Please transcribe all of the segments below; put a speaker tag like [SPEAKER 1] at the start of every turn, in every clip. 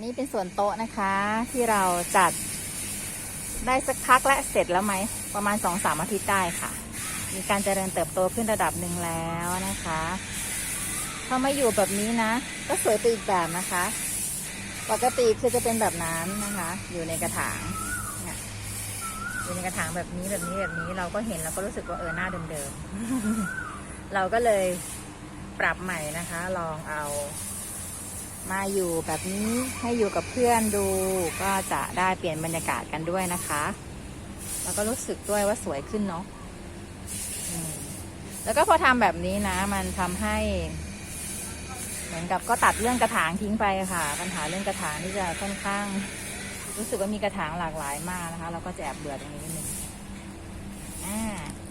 [SPEAKER 1] นนี้เป็นส่วนโต๊ะนะคะ ที่เราจัดได้สักพักและเสร็จแล้วไหม ประมาณสองสามอาทิตย์ได้ค่ะ มีการเจริญเติบโตขึ้นระดับหนึ่งแล้วนะคะพอมาอยู่แบบนี้นะ ก็สวยไปอีกแบบนะคะ ปกติคือจะเป็นแบบนั้นนะคะ อยู่ในกระถางอยู่ในกระถางแบบนี้แบบนี้แบบนี้เราก็เห็นแล้วก็รู้สึกว่าเออหน้าเดิมๆเราก็เลยปรับใหม่นะคะ ลองเอา มาอยู่แบบนี้ให้อยู่กับเพื่อนดูก็จะได้เปลี่ยนบรรยากาศกันด้วยนะคะ แล้วก็รู้สึกด้วยว่าสวยขึ้นเนาะแล้วก็พอทำแบบนี้นะ มันทำให้ เหมือนกับก็ตัดเรื่องกระถางทิ้งไปค่ะ ปัญหาเรื่องกระถางที่จะค่อนข้าง รู้สึกว่ามีกระถางหลากหลายมากนะคะ เราก็จะแอบเบื่อตรงนี้นิดนึงอ่า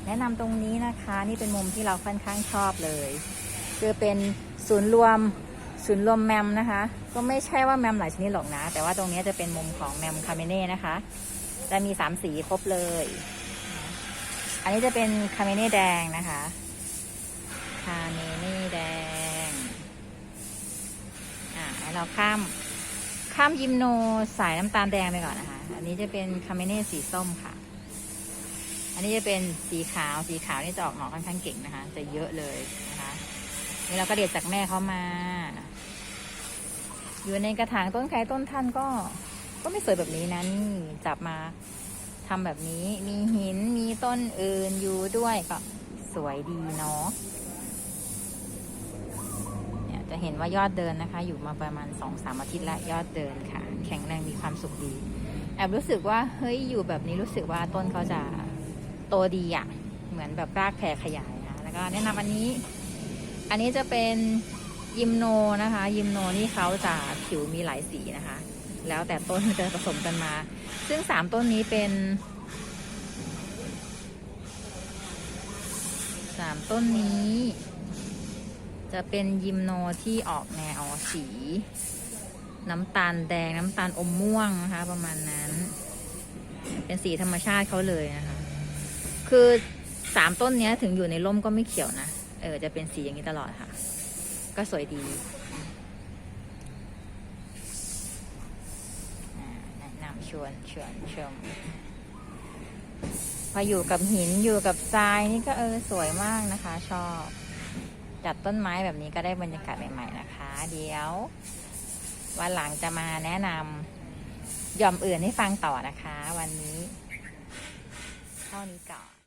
[SPEAKER 1] แนะนำตรงนี้นะคะ นี่เป็นมุมที่เราค่อนข้างชอบเลย คือเป็นศูนย์รวม ศูนย์รวมแมมนะคะ ก็ไม่ใช่ว่าแมมหลายชนิดหรอกนะ แต่ว่าตรงนี้จะเป็นมุมของแมมคาเมเน่นะคะ จะมีสามสีครบเลย อันนี้จะเป็นคาเมเน่แดงนะคะคาเมเน่แดง อ่าเราข้ามข้ามยิมโนสายน้ำตาลแดงไปก่อนนะคะ อันนี้จะเป็นคาเมเน่สีส้มค่ะ อันนี้จะเป็นสีขาว สีขาวนี่จะออกหน่อค่อนข้างเก่งนะคะ จะเยอะเลยนะคะ นี่เราก็เด็ดจากแม่เขามา อยู่ในกระถางต้นไครต้นท่านก็ ก็ไม่สวยแบบนี้นะนี่จับมาทำแบบนี้ มีหินมีต้นอื่นอยู่ด้วยก็สวยดีเนาะเนี่ยจะเห็นว่ายอดเดินนะคะ อยู่มาประมาณสองสามอาทิตย์ละยอดเดินค่ะ แข็งแรงมีความสุขดีแอบรู้สึกว่าเฮ้ยอยู่แบบนี้รู้สึกว่าต้นเขาจะโตดีอะ่ะ เหมือนแบบรากแผ่ขยายนะแล้วก็แนะนำอันนี้ อันนี้จะเป็นยิมโนนะคะ ยิมโนนี่เขาจะผิวมีหลายสีนะคะ แล้วแต่ต้นจะผสมกันมา ซึ่งสามต้นนี้เป็นสามต้นนี้ จะเป็นยิมโนที่ออกแนวสี น้ำตาลแดงน้ำตาลอมม่วงนะคะ ประมาณนั้น เป็นสีธรรมชาติเขาเลยนะคะ คือสามต้นนี้ถึงอยู่ในร่มก็ไม่เขียวนะ เออจะเป็นสีอย่างนี้ตลอดค่ะ ก็สวยดีแนะนำชวนชวนชมพออยู่กับหินอยู่กับทรายนี่ก็เออสวยมากนะคะ ชอบ จัดต้นไม้แบบนี้ก็ได้บรรยากาศใหม่ๆนะคะ เดี๋ยววันหลังจะมาแนะนำย่อมอื่นให้ฟังต่อนะคะ วันนี้เท่านี้ก่อน